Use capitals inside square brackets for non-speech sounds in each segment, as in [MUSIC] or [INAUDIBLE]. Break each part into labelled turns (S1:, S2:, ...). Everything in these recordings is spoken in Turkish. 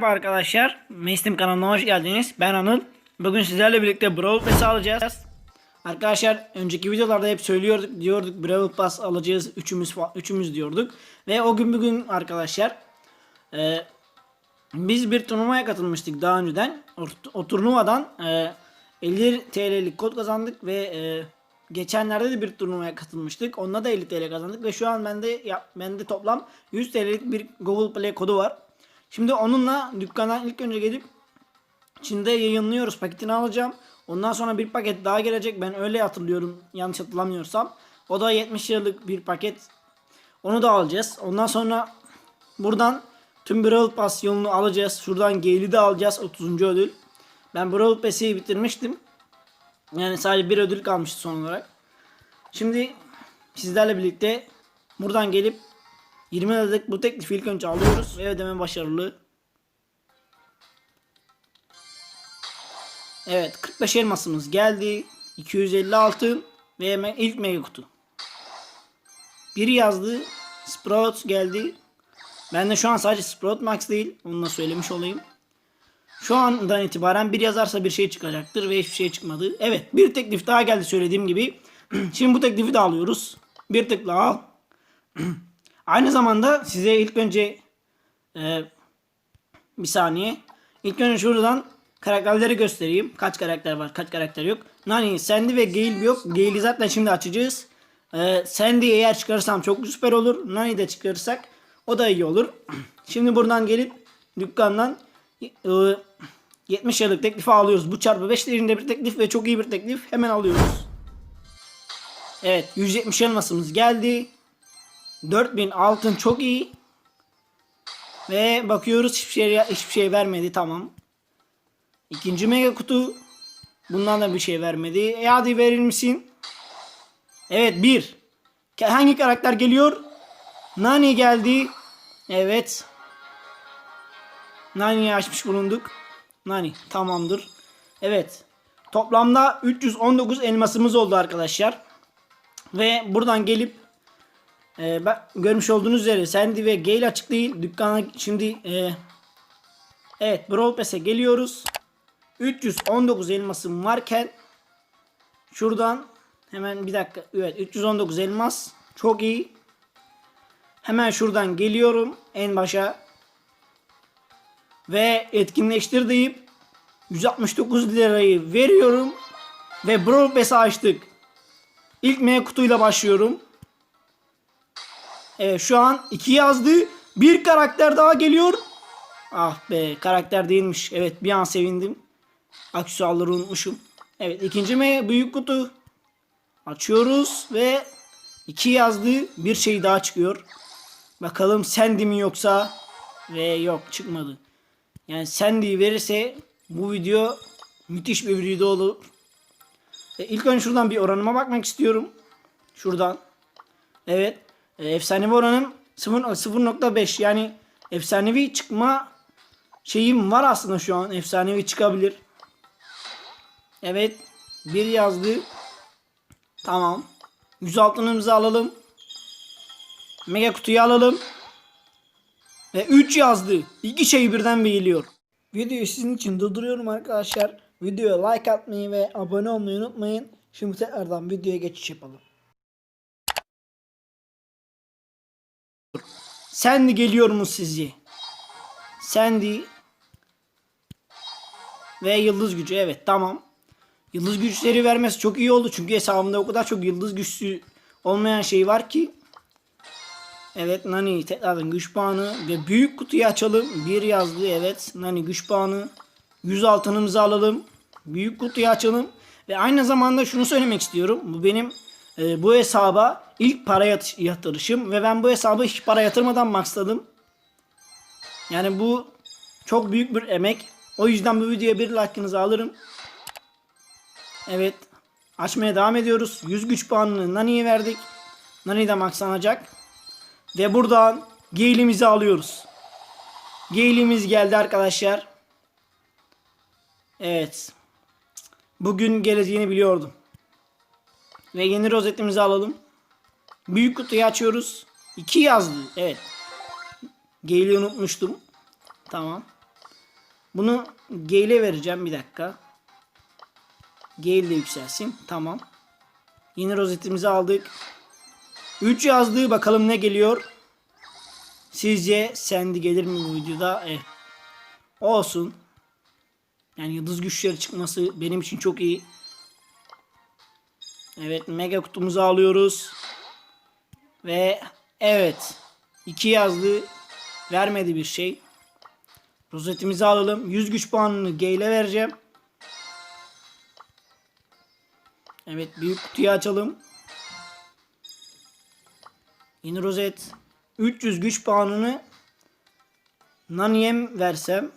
S1: Merhaba arkadaşlar. Mestim kanalına hoş geldiniz. Ben Anıl. Bugün sizlerle birlikte Brawl Pass alacağız. Arkadaşlar önceki videolarda hep söylüyorduk diyorduk Brawl Pass alacağız üçümüz üçümüz diyorduk. Ve o gün bugün arkadaşlar e, biz bir turnuvaya katılmıştık daha önceden. O, o turnuvadan e, 50 TL'lik kod kazandık ve e, geçenlerde de bir turnuvaya katılmıştık. Onda da 50 TL kazandık ve şu an bende ya, bende toplam 100 TL'lik bir Google Play kodu var. Şimdi onunla dükkandan ilk önce gelip Çin'de yayınlıyoruz paketini alacağım. Ondan sonra bir paket daha gelecek. Ben öyle hatırlıyorum yanlış hatırlamıyorsam. O da 70 liralık bir paket. Onu da alacağız. Ondan sonra buradan tüm Brawl Pass yolunu alacağız. Şuradan Gale'i de alacağız 30. ödül. Ben Brawl Pass'i bitirmiştim. Yani sadece bir ödül kalmıştı son olarak. Şimdi sizlerle birlikte buradan gelip 20 liralık bu teklifi ilk önce alıyoruz ve ödeme başarılı. Evet 45 elmasımız geldi. 250 altın ve hemen ilk mega kutu. Biri yazdı. Sprout geldi. Ben de şu an sadece Sprout Max değil. Onu da söylemiş olayım. Şu andan itibaren bir yazarsa bir şey çıkacaktır ve hiçbir şey çıkmadı. Evet bir teklif daha geldi söylediğim gibi. [CLEARS THROAT] Şimdi bu teklifi de alıyoruz. Bir tıkla al. [CLEARS THROAT] Aynı zamanda size ilk önce e, bir saniye. İlk önce şuradan karakterleri göstereyim. Kaç karakter var, kaç karakter yok. Nani, Sandy ve Gale yok. Gale'i zaten şimdi açacağız. Ee, Sandy eğer çıkarırsam çok süper olur. Nani de çıkarırsak o da iyi olur. [CLEARS THROAT] Şimdi buradan gelip dükkandan e, 70 liralık teklifi alıyoruz. Bu çarpı 5 değerinde bir teklif ve çok iyi bir teklif. Hemen alıyoruz. Evet 170 elmasımız geldi. 4000 altın çok iyi. Ve bakıyoruz hiçbir şey hiçbir şey vermedi tamam. İkinci mega kutu. Bundan da bir şey vermedi. E hadi verir? Evet bir. Hangi karakter geliyor? Nani geldi. Evet. Nani'yi açmış bulunduk. Nani tamamdır. Evet. Toplamda 319 elmasımız oldu arkadaşlar. Ve buradan gelip e, ben, görmüş olduğunuz üzere Sandy ve Gale açık değil. Dükkana şimdi e, evet Brawl Pass'e geliyoruz. 319 elmasım varken şuradan hemen bir dakika evet 319 elmas çok iyi. Hemen şuradan geliyorum en başa ve etkinleştir deyip 169 lirayı veriyorum ve Brawl Pass'ı açtık. İlk M kutuyla başlıyorum. Evet şu an 2 yazdı. Bir karakter daha geliyor. Ah be karakter değilmiş. Evet bir an sevindim. Aksesuarları unutmuşum. Evet ikinci M büyük kutu. Açıyoruz ve 2 yazdı. Bir şey daha çıkıyor. Bakalım Sandy mi yoksa ve yok çıkmadı. Yani Sandy verirse bu video müthiş bir video olur. E, ilk önce şuradan bir oranıma bakmak istiyorum. Şuradan. Evet. E, efsanevi oranım 0 0.5 yani efsanevi çıkma şeyim var aslında şu an. Efsanevi çıkabilir. Evet. Bir yazdı. Tamam. 100 altınımızı alalım. Mega kutuyu alalım. Ve 3 yazdı. İki şey birden geliyor. Videoyu sizin için durduruyorum arkadaşlar. Videoya like atmayı ve abone olmayı unutmayın. Şimdi tekrardan videoya geçiş yapalım. Sandy geliyor mu sizce? Sandy ve yıldız gücü evet tamam. Yıldız güçleri vermesi çok iyi oldu çünkü hesabımda o kadar çok yıldız güçlü olmayan şey var ki. Evet Nani tekrardan güç puanı ve büyük kutuyu açalım. Bir yazdı evet Nani güç puanı. 100 altınımızı alalım. Büyük kutuyu açalım. Ve aynı zamanda şunu söylemek istiyorum. Bu benim e, bu hesaba ilk para yat- yatırışım. Ve ben bu hesabı hiç para yatırmadan maxladım. Yani bu çok büyük bir emek. O yüzden bu videoya bir like'ınızı alırım. Evet. Açmaya devam ediyoruz. 100 güç puanını Nani'ye verdik. Nani de maxlanacak. Ve buradan Gale'imizi alıyoruz. Gale'imiz geldi arkadaşlar. Evet. Bugün geleceğini biliyordum. Ve yeni rozetimizi alalım. Büyük kutuyu açıyoruz. 2 yazdı. Evet. Gale'i unutmuştum. Tamam. Bunu Gale'e vereceğim bir dakika. Gale de yükselsin. Tamam. Yeni rozetimizi aldık. 3 yazdığı bakalım ne geliyor. Sizce Sandy gelir mi bu videoda? Eh. Olsun. Yani yıldız güçleri çıkması benim için çok iyi. Evet mega kutumuzu alıyoruz. Ve evet. 2 yazdı. Vermedi bir şey. Rozetimizi alalım. 100 güç puanını Gale'e vereceğim. Evet büyük kutuyu açalım. Yeni rozet. 300 güç puanını Nani'ye versem.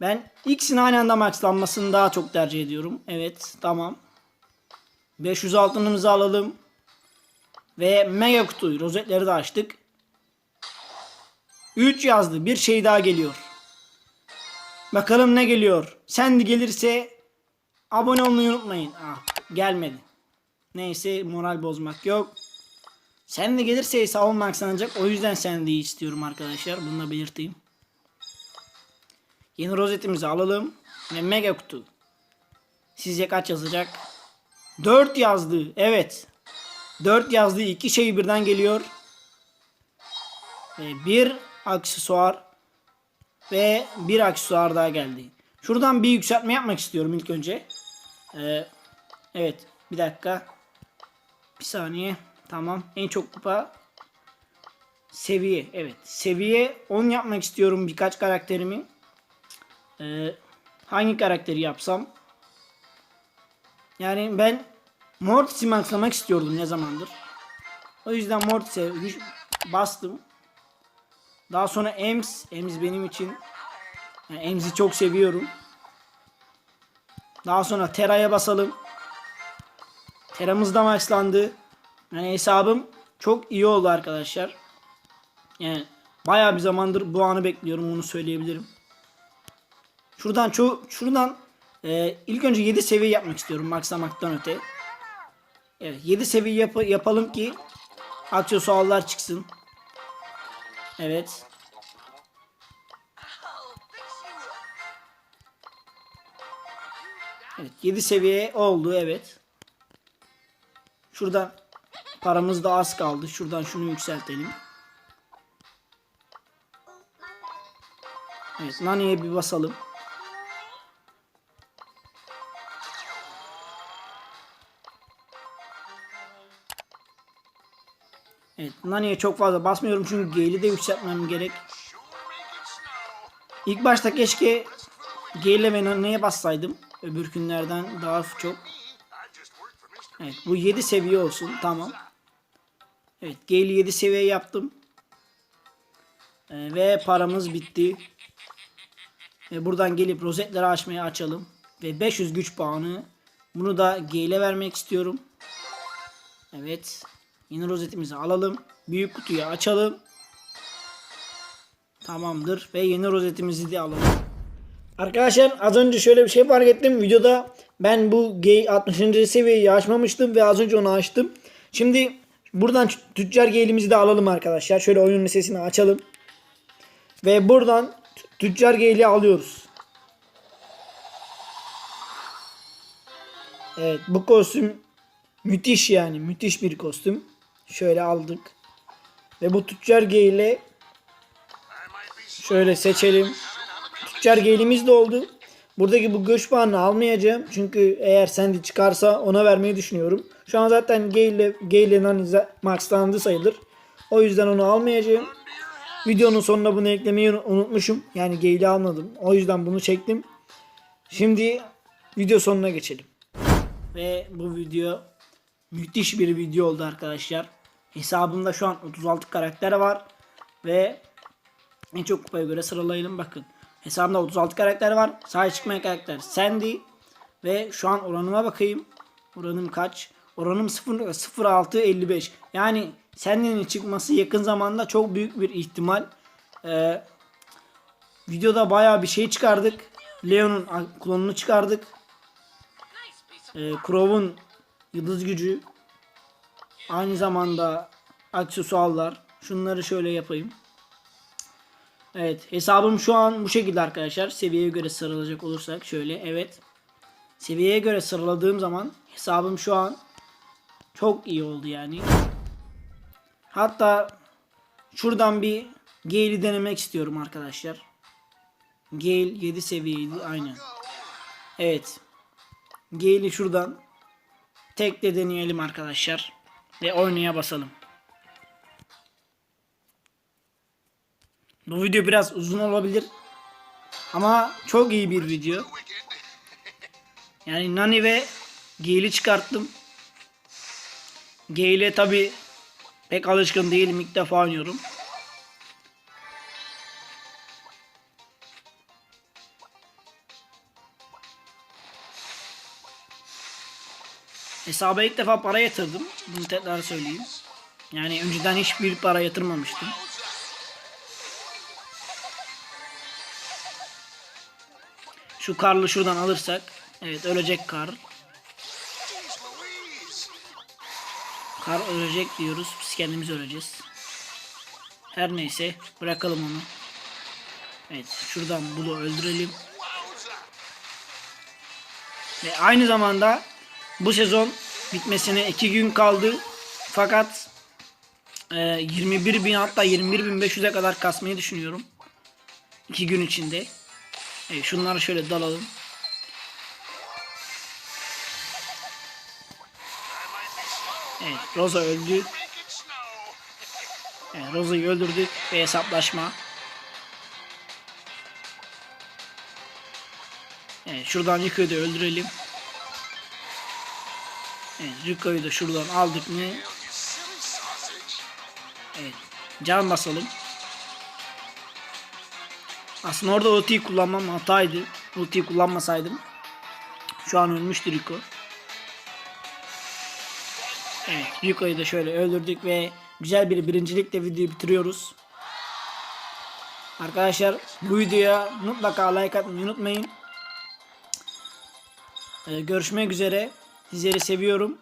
S1: Ben ikisinin aynı anda maxlanmasını daha çok tercih ediyorum. Evet tamam. 500 altınımızı alalım. Ve mega kutuyu rozetleri de açtık. 3 yazdı. Bir şey daha geliyor. Bakalım ne geliyor. Sen de gelirse abone olmayı unutmayın. Ah, gelmedi. Neyse moral bozmak yok. Sen de gelirse hesabım maxlanacak. O yüzden sen de istiyorum arkadaşlar. Bunu da belirteyim. Yeni rozetimizi alalım. Ve mega kutu. Sizce kaç yazacak? 4 yazdı. Evet. 4 yazdı. iki şey birden geliyor. Ve bir aksesuar ve bir aksesuar daha geldi. Şuradan bir yükseltme yapmak istiyorum ilk önce. Ee, evet. Bir dakika. Bir saniye. Tamam. En çok kupa seviye. Evet. Seviye 10 yapmak istiyorum birkaç karakterimi. Ee, hangi karakteri yapsam? Yani ben Mortis'i maxlamak istiyordum ne zamandır. O yüzden Mortis'e bastım. Daha sonra Ems. Ems benim için. Yani Ems'i çok seviyorum. Daha sonra Tera'ya basalım. Tera'mız da maxlandı. Yani hesabım çok iyi oldu arkadaşlar. Yani bayağı bir zamandır bu anı bekliyorum onu söyleyebilirim. Şuradan çoğu şuradan e, ilk önce 7 seviye yapmak istiyorum maxlamaktan öte. Evet 7 seviye yap yapalım ki aksesuarlar çıksın. Evet. Evet 7 seviye oldu evet. Şuradan paramız da az kaldı. Şuradan şunu yükseltelim. Evet Nani'ye bir basalım. Evet Nani'ye çok fazla basmıyorum çünkü Gale'i de yükseltmem gerek. İlk başta keşke Gale ve Nani'ye bassaydım. Öbür günlerden daha çok. Evet bu 7 seviye olsun tamam. Evet Gale'i 7 seviye yaptım. Ee, ve paramız bitti. Ve buradan gelip rozetleri açmaya açalım. Ve 500 güç puanı. Bunu da Gale'e vermek istiyorum. Evet. Yeni rozetimizi alalım. Büyük kutuyu açalım. Tamamdır. Ve yeni rozetimizi de alalım. Arkadaşlar az önce şöyle bir şey fark ettim. Videoda ben bu G 60. seviyeyi açmamıştım ve az önce onu açtım. Şimdi buradan tüccar Gale'imizi de alalım arkadaşlar. Şöyle oyun listesini açalım. Ve buradan tüccar Gale'i alıyoruz. Evet bu kostüm müthiş yani. Müthiş bir kostüm. Şöyle aldık. Ve bu tüccar Gale'i şöyle seçelim. Tüccar Gale'imiz de oldu. Buradaki bu göç almayacağım. Çünkü eğer Sandy çıkarsa ona vermeyi düşünüyorum. Şu an zaten Gale Gale Nani maxlandı sayılır. O yüzden onu almayacağım. Videonun sonuna bunu eklemeyi unutmuşum. Yani Gale'i almadım. O yüzden bunu çektim. Şimdi video sonuna geçelim. Ve bu video müthiş bir video oldu arkadaşlar. Hesabımda şu an 36 karakter var. Ve en çok kupaya göre sıralayalım bakın. Hesabımda 36 karakter var. Sahaya çıkmayan karakter Sandy. Ve şu an oranıma bakayım. Oranım kaç? Oranım 0.0655. Yani Sandy'nin çıkması yakın zamanda çok büyük bir ihtimal. Ee, videoda baya bir şey çıkardık. Leon'un klonunu çıkardık. Ee, Crow'un yıldız gücü. Aynı zamanda aksesuarlar. Şunları şöyle yapayım. Evet hesabım şu an bu şekilde arkadaşlar. Seviyeye göre sıralayacak olursak şöyle evet. Seviyeye göre sıraladığım zaman hesabım şu an çok iyi oldu yani. Hatta şuradan bir Gale'i denemek istiyorum arkadaşlar. Gale 7 seviyeydi aynen. Evet. Gale'i şuradan tek de deneyelim arkadaşlar. Ve oynaya basalım. Bu video biraz uzun olabilir. Ama çok iyi bir video. Yani Nani ve Gale'i çıkarttım. Gale'e tabi pek alışkın değilim. ilk defa oynuyorum. Hesaba ilk defa para yatırdım. Bunu tekrar söyleyeyim. Yani önceden hiçbir para yatırmamıştım. Şu Karl'ı şuradan alırsak. Evet ölecek Karl. Karl ölecek diyoruz. Biz kendimiz öleceğiz. Her neyse bırakalım onu. Evet şuradan bunu öldürelim. Ve aynı zamanda bu sezon bitmesine 2 gün kaldı. Fakat e, 21 bin hatta 21.500'e kadar kasmayı düşünüyorum. 2 gün içinde. Evet, şunları şöyle dalalım. Evet Rosa öldü. Evet, Rosa'yı öldürdük ve hesaplaşma. Evet şuradan Yuko'yu da öldürelim. Evet Yuko'yu da şuradan aldık mı? Evet can basalım. Aslında orada ultiyi kullanmam hataydı. Ultiyi kullanmasaydım. Şu an ölmüştür Rico. Evet Rico'yu da şöyle öldürdük ve güzel bir birincilikle videoyu bitiriyoruz. Arkadaşlar bu videoya mutlaka like atmayı unutmayın. Ee, görüşmek üzere. Sizleri seviyorum.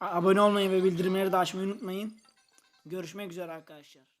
S1: Abone olmayı ve bildirimleri de açmayı unutmayın. Görüşmek üzere arkadaşlar.